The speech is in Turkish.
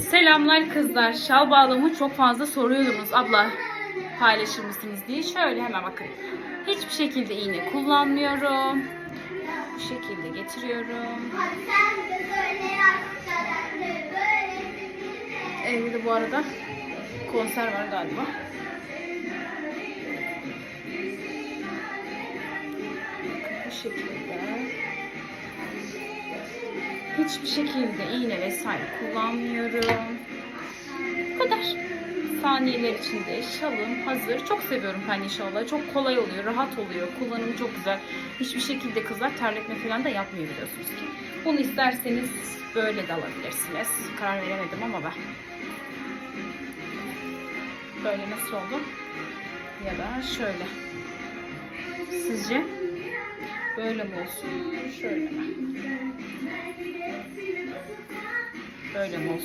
Selamlar kızlar. Şal bağlamı çok fazla soruyordunuz. Abla paylaşır mısınız diye. Şöyle hemen bakın. Hiçbir şekilde iğne kullanmıyorum. Bu şekilde getiriyorum. Evde de bu arada konser var galiba. Bu şekilde. Hiçbir şekilde iğne vesaire kullanmıyorum. Bu kadar. Saniyeler içinde şalım hazır. Çok seviyorum penye şalları. Çok kolay oluyor, rahat oluyor. Kullanımı çok güzel. Hiçbir şekilde kızlar terletme falan da yapmıyor biliyorsunuz ki. Bunu isterseniz böyle de alabilirsiniz. Karar veremedim ama ben. Böyle nasıl oldu? Ya da şöyle. Sizce? Böyle mi olsun? Şöyle mi? Böyle mi olsun?